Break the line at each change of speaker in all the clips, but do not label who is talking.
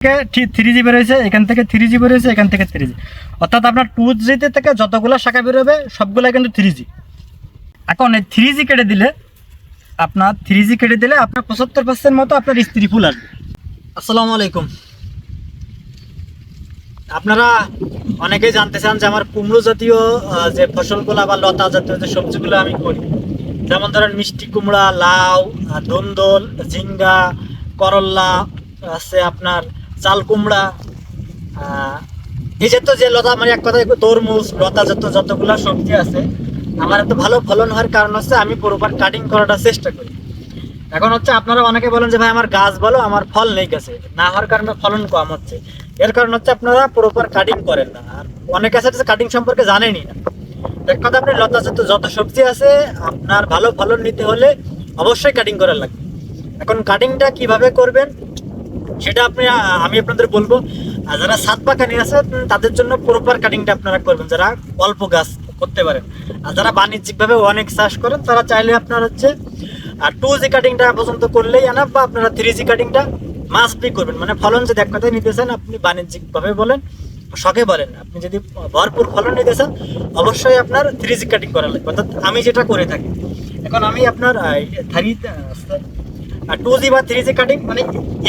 Three জি বেরোয়েছে এখান থেকে three এখান থেকে থ্রি জি অর্থাৎ আপনার টু জিতে থেকে যতগুলো শাখা বেরোবে কিন্তু থ্রি জি এখন থ্রি জি কেটে দিলে আপনার থ্রি জি কেটে দিলে আপনার পঁচাত্তর পার্সেন্ট মতো আপনার স্ত্রী ফুল আসবে। আসসালামু আলাইকুম। আপনারা অনেকেই জানতে চান যে আমার কুমড়ো জাতীয় যে ফসলগুলো বা লতা জাতীয় যে সবজিগুলো আমি করি যেমন ধরেন মিষ্টি কুমড়া লাউ আহ, ধুন্দল ঝিঙ্গা করল্লা আছে আপনার চাল কুমড়া আহ, তো যে লতা মানে এক কথায় তরমুজ লতা জাতীয় যতগুলো সবজি আছে আমার এত ভালো ফলন হওয়ার কারণ হচ্ছে আমি পুরোবার কাটিং করাটা চেষ্টা করি। এখন হচ্ছে আপনারা অনেকে বলেন যে ভাই আমার গাছ বলো আমার ফল নেই গেছে। না হওয়ার কারণে ফলন কম হচ্ছে। এর কারণ হচ্ছে আপনারা প্রপার কাটিং করেন না। আর অনেকে আছে কাটিং সম্পর্কে জানেনই না। এক কথা আপনি লতা যত যত সবজি আছে আপনার ভালো ফলন নিতে হলে অবশ্যই কাটিং করা লাগবে। এখন কাটিংটা কীভাবে করবেন? সেটা আপনি আমি আপনাদের বলব আর যারা সাত বাগানি আছে তাদের জন্য প্রপার কাটিংটা আপনারা করবেন, যারা অল্প গাছ করতে পারেন। আর যারা বাণিজ্যিকভাবে অনেক চাষ করেন, তারা চাইলে আপনার হচ্ছে আর টু জি কাটিংটা পর্যন্ত করলেই আনা, বা আপনারা থ্রি জি কাটিংটা মাস্ট বি করবেন। মানে ফলন যদি এক কথায় নিতে চান, আপনি বাণিজ্যিকভাবে বলেন, শখে বলেন, আপনি যদি ভরপুর ফলন নিতে চান, অবশ্যই আপনার থ্রি জি কাটিং করা লাগবে। অর্থাৎ আমি যেটা করে থাকি, এখন আমি আপনার থারি টু জি বা থ্রি জি কাটিং মানে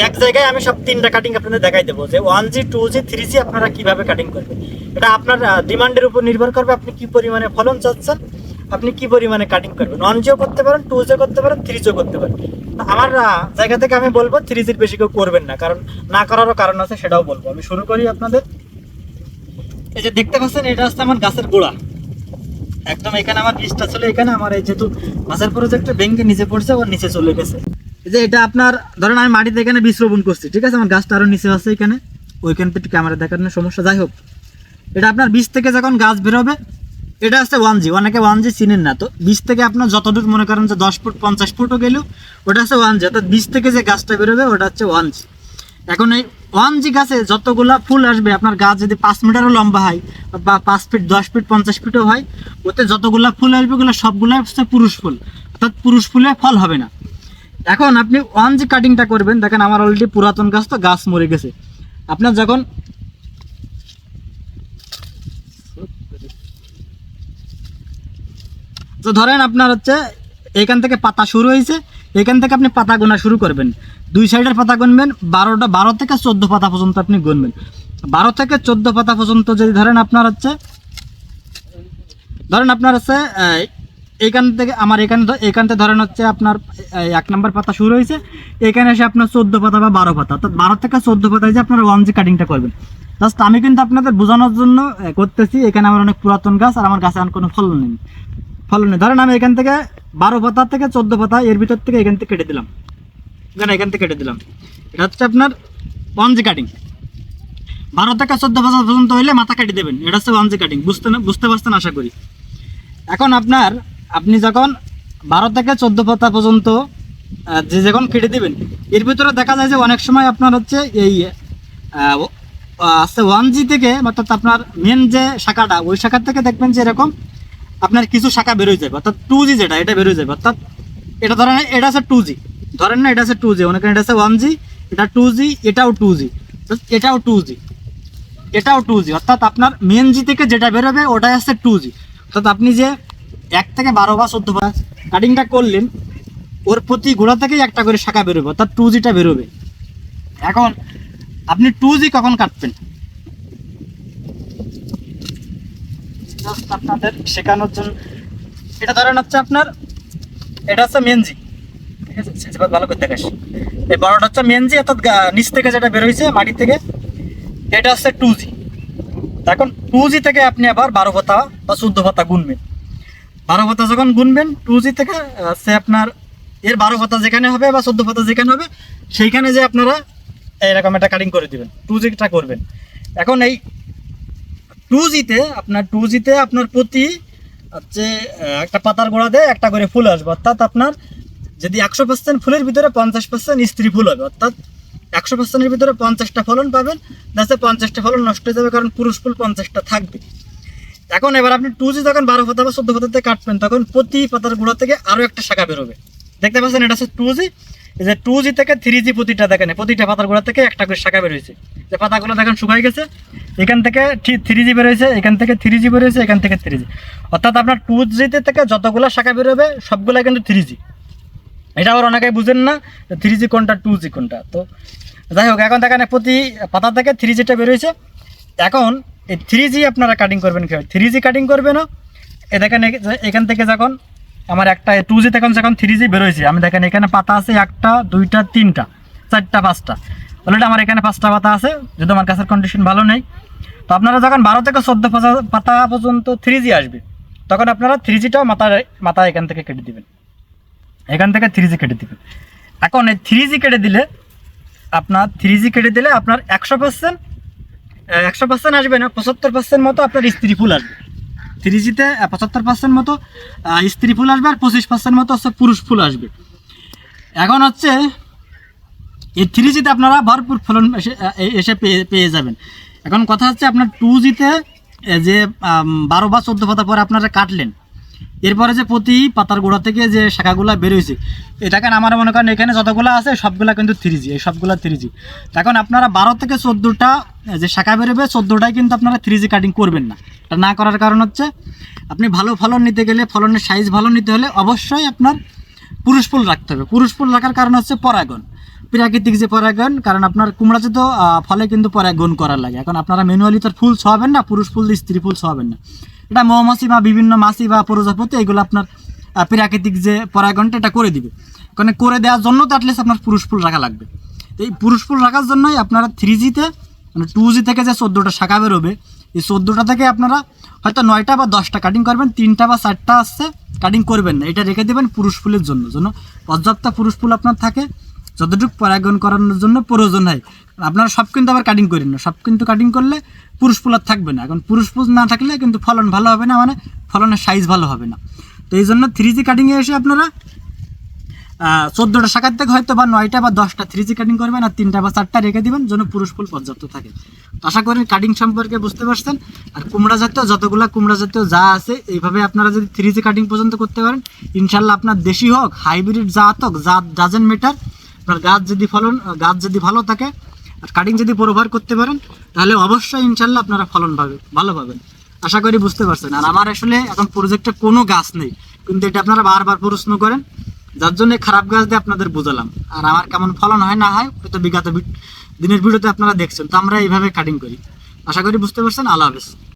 এক জায়গায় আমি সব তিনটা কাটিং আপনাদের দেখাই দেবো যে one G two G three G আপনারা কীভাবে কাটিং করবেন। এটা আপনার ডিমান্ডের উপর নির্ভর করবে আপনি কি পরিমাণে ফলন চাচ্ছেন, আপনি কি পরিমাণে কাটিং করবেন। ওয়ান জিও করতে পারেন টু জিও করতে পারেন থ্রি জিও করতে পারেন। আমার জায়গা থেকে আমি বলব থ্রি জির বেশি কেউ করবেন না, কারণ না করারও কারণ আছে, সেটাও বলব। আমি শুরু করি আপনাদের। এই যে দেখতে পাচ্ছেন, এটা হচ্ছে আমার গাছের গোড়া। একদম এখানে আমার বীজটা ছিল, এখানে আমার এই যেহেতু মাছের প্রজেক্টে ব্যাংকে নিচে পড়ছে ওর নিচে চলে গেছে। যে এটা আপনার, ধরেন আমি মাটিতে এখানে বীজ রোপণ করছি, ঠিক আছে? আমার গাছটা আরও নিচে আছে এখানে। ওইখান থেকে ক্যামেরা দেখানোর সমস্যা, যাই হোক। এটা আপনার বীজ থেকে যখন গাছ বেরোবে এটা হচ্ছে ওয়ান জি অনেকে ওয়ান জি চিনেন না। তো বীজ থেকে আপনার যতদূর মনে করেন যে দশ ফুট, পঞ্চাশ ফুটও গেলেও, ওটা হচ্ছে ওয়ান জি অর্থাৎ বীজ থেকে যে গাছটা বেরোবে ওটা হচ্ছে ওয়ান জি এখন এই ওয়ান জি গাছে যতগুলা ফুল আসবে, আপনার গাছ যদি পাঁচ মিটারও লম্বা হয়, বা পাঁচ ফিট, দশ ফিট, পঞ্চাশ ফিটও হয়, ওতে যতগুলা ফুল আসবে, ওগুলো সবগুলো হচ্ছে পুরুষ ফুল। অর্থাৎ পুরুষ ফুলে ফল হবে না। এখন আপনি ওয়ান যে কাটিংটা করবেন, দেখেন আমার অলরেডি পুরাতন গাছ তো গাছ মরে গেছে। আপনার যখন তো ধরেন আপনার হচ্ছে এখান থেকে পাতা শুরু হয়েছে, এখান থেকে আপনি পাতা গোনা শুরু করবেন। দুই সাইডের পাতা গুনবেন, বারোটা, বারো থেকে চোদ্দ পাতা পর্যন্ত আপনি গুনবেন। বারো থেকে চোদ্দ পাতা পর্যন্ত যদি ধরেন আপনার হচ্ছে, ধরেন আপনার হচ্ছে আহ, এইখান থেকে আমার এখানে এখান থেকে ধরেন হচ্ছে আপনার এক নম্বর পাতা শুরু হয়েছে এখানে এসে আপনার চোদ্দ পাতা বা বারো পাতা। অর্থাৎ বারো থেকে চোদ্দ পাতায় যে আপনারা ওয়ান জি কাটিংটা করবেন। জাস্ট আমি কিন্তু আপনাদের বোঝানোর জন্য করতেছি এখানে আমার অনেক পুরাতন গাছ আর আমার গাছে আর কোনো ফলন নেই। ফলন নেই। ধরেন আমি এখান থেকে বারো পাতা থেকে চোদ্দ পাতা এর ভিতর থেকে এখান থেকে কেটে দিলাম। এখানে এখান থেকে কেটে দিলাম। এটা হচ্ছে আপনার ওয়ান জি কাটিং বারো থেকে চোদ্দ পাতা পর্যন্ত হইলে মাথা কেটে দেবেন। এটা হচ্ছে ওয়ান জি কাটিং বুঝতে না বুঝতে পারছেন আশা করি? এখন আপনার আপনি যখন বারো থেকে চোদ্দ পাতা পর্যন্ত যে যখন কেটে দিবেন, এর ভিতরে দেখা যায় যে অনেক সময় আপনার হচ্ছে এই আছে ওয়ান জি থেকে, অর্থাৎ আপনার মেন যে শাখাটা, ওই শাখার থেকে দেখবেন যে এরকম আপনার কিছু শাখা বেরোয় যাবে, অর্থাৎ টু জি যেটা, এটা বেরোয় যাবে। অর্থাৎ এটা ধরেন, এটা আছে টু জি ধরেন না, এটা আছে টু জি অনেক এটা আছে ওয়ান জি এটা টু জি এটাও টু জি এটাও টু জি এটাও টু জি অর্থাৎ আপনার মেন জি থেকে যেটা বেরোবে ওটাই আছে টু জি অর্থাৎ আপনি যে এক থেকে বারো বা চোদ্দ বা কাটিংটা করলেন, ওর প্রতি গোড়া থেকেই একটা করে শাখা বেরোবে, অর্থাৎ টু জিটা বেরোবে। এখন আপনি টু জি কখন কাটবেন? আপনাদের শেখানোর জন্য। এটা ধরেন হচ্ছে আপনার, এটা হচ্ছে মেনজি ঠিক আছে? ভালো করে দেখাস। এই বড়টা হচ্ছে মেনজি অর্থাৎ নিচ থেকে যেটা বেরোইছে, মাটি থেকে, এটা হচ্ছে টু জি এখন টু জি থেকে আপনি আবার বারো পাতা বা চোদ্দ পাতা গুনবেন। বারো পাতা যখন গুনবেন টু জি থেকে সে আপনার এর বারো পাতা যেখানে হবে বা চোদ্দ পাতা যেখানে হবে, সেইখানে যে আপনারা এরকম একটা কাটিং করে দিবেন টু জিটা করবেন। এখন এই টু জিতে আপনার টু জিতে আপনার প্রতি হচ্ছে একটা পাতার গোড়া দিয়ে একটা করে ফুল আসবে। অর্থাৎ আপনার যদি একশো পার্সেন্ট ফুলের ভিতরে পঞ্চাশ পার্সেন্ট স্ত্রী ফুল হবে, অর্থাৎ একশো পার্সেন্টের ভিতরে পঞ্চাশটা ফলন পাবেন যাতে পঞ্চাশটা ফলন নষ্ট হয়ে যাবে, কারণ পুরুষ ফুল পঞ্চাশটা থাকবে। এখন এবার আপনি টু জি যখন বারো পাতা বা চোদ্দ পাতাতে কাটবেন, তখন প্রতি পাতার গোড়া থেকে আরও একটা শাখা বেরোবে। দেখতে পাচ্ছেন, এটা হচ্ছে টু জি যে টু জি থেকে থ্রি জি প্রতিটা দেখেন প্রতিটা পাতার গোড়া থেকে একটা করে শাখা বেরোয়েছে যে পাতাগুলো দেখেন শুকাই গেছে, এখান থেকে থ্রি জি বেরোয়েছে এখান থেকে থ্রি জি বেরোয়েছে এখান থেকে থ্রি জি অর্থাৎ আপনার টু জিতে থেকে যতগুলো শাখা বেরোবে সবগুলো কিন্তু থ্রি জি এটা আবার অনেকে বুঝেন না থ্রি জি কোনটা টু জি কোনটা। তো যাই হোক, এখন দেখেন প্রতি পাতা থেকে থ্রি জিটা বেরোয়েছে এখন এই থ্রি জি আপনারা কাটিং করবেন কীভাবে? থ্রি জি কাটিং করবেন এ দেখেন এখান থেকে যখন আমার একটা টু জি এখন যখন থ্রি জি বেরোয়েছে আমি দেখেন এখানে পাতা আছে একটা, দুইটা, তিনটা, চারটা, পাঁচটা। অলরেডি আমার এখানে পাঁচটা পাতা আছে, যদি আমার কাছের কন্ডিশন ভালো নেই। তো আপনারা যখন বারো থেকে চোদ্দ পাতা পর্যন্ত থ্রি জি আসবে, তখন আপনারা থ্রি জিটাও মাথা মাথা এখান থেকে কেটে দিবেন। এখান থেকে থ্রি জি কেটে দিবেন। এখন এই থ্রি জি কেটে দিলে, আপনার থ্রি জি কেটে দিলে আপনার একশো পার্সেন্ট একশো পার্সেন্ট আসবে না, পঁচাত্তর পার্সেন্ট মতো আপনার স্ত্রী ফুল আসবে। থ্রি জিতে পঁচাত্তর পার্সেন্ট মতো স্ত্রী ফুল আসবে আর পঁচিশ পার্সেন্ট মতো হচ্ছে পুরুষ ফুল আসবে। এখন হচ্ছে, এই থ্রি জিতে আপনারা ভরপুর ফলন এসে পেয়ে পেয়ে যাবেন। এখন কথা হচ্ছে আপনার টু জিতে যে বারো বা চোদ্দ পাতা পরে আপনারা কাটলেন এরপরে যে প্রতি পাতার গোড়া থেকে যে শাখাগুলো বেরোয়েছে এটাকে আমার মনে করেন এখানে যতগুলো আছে সবগুলা কিন্তু থ্রি জি এই সবগুলো থ্রি জি এখন আপনারা বারো থেকে চোদ্দোটা যে শাখা বেরোবে চোদ্দোটাই কিন্তু আপনারা থ্রি জি কাটিং করবেন না। এটা না করার কারণ হচ্ছে, আপনি ভালো ফলন নিতে গেলে, ফলনের সাইজ ভালো নিতে হলে অবশ্যই আপনার পুরুষ ফুল রাখতে হবে। পুরুষ ফুল রাখার কারণ হচ্ছে পরাগন প্রাকৃতিক যে পরাগন কারণ আপনার কুমড়াতে তো ফলে কিন্তু পরাগন করার লাগে। এখন আপনারা ম্যানুয়ালি তো ফুল ছোয়াবেন না, পুরুষ ফুল, স্ত্রী ফুল ছোয়াবেন না। এটা মৌমাছি বা বিভিন্ন মাছি বা প্রজাপতি, এগুলো আপনার প্রাকৃতিক যে পরাগনটা এটা করে দিবে। কারণ করে দেওয়ার জন্য তো অ্যাটলিস্ট আপনার পুরুষ ফুল রাখা লাগবে। তো এই পুরুষ ফুল রাখার জন্যই আপনারা থ্রি জিতে মানে টু জি থেকে যে চোদ্দোটা শাখা বেরোবে, এই চোদ্দোটা থেকে আপনারা হয়তো নয়টা বা দশটা কাটিং করবেন, তিনটা বা চারটা আসছে কাটিং করবেন না। এটা রেখে দেবেন পুরুষ ফুলের জন্য, যেন পর্যাপ্ত পুরুষ ফুল আপনার থাকে, যতটুকু পরাগন করানোর জন্য প্রয়োজন হয়। আপনারা সব কিন্তু আবার কাটিং করেন না। সব কিন্তু কাটিং করলে পুরুষ ফুল আর থাকবে না। এখন পুরুষ ফুল না থাকলে কিন্তু ফলন ভালো হবে না মানে ফলনের সাইজ ভালো হবে না। তো এই জন্য থ্রি জি কাটিংয়ে এসে আপনারা চোদ্দোটা শাখার থেকে হয়তো বা নয়টা বা দশটা থ্রি জি কাটিং করবেন আর তিনটা বা চারটা রেখে দিবেন যেন পুরুষ ফুল পর্যাপ্ত থাকে। আশা করি কাটিং সম্পর্কে বুঝতে পারছেন। আর কুমড়া জাতীয় যতগুলো কুমড়া জাতীয় যা আছে, এইভাবে আপনারা যদি থ্রি জি কাটিং পর্যন্ত করতে পারেন, ইনশাল্লাহ আপনার দেশি হোক হাইব্রিড জাত হোক জাত ডাজেন্ট মেটার আপনার গাছ যদি ফলন, গাছ যদি ভালো থাকে আর কাটিং যদি ব্যবহার করতে পারেন, তাহলে অবশ্যই ইনশাল্লাহ আপনারা ফলন পাবেন, ভালো পাবেন। আশা করি বুঝতে পারছেন। আর আমার আসলে এখন প্রজেক্টে কোনো গাছ নেই, কিন্তু এটা আপনারা বারবার প্রশ্ন করেন, যার জন্য খারাপ গাছ দিয়ে আপনাদের বোঝালাম। আর আমার কেমন ফলন হয় না হয় হয়তো বিগত দিনের ভিডিওতে আপনারা দেখছেন, তো আমরা এইভাবে কাটিং করি। আশা করি বুঝতে পারছেন। আল্লাহ হাফেজ।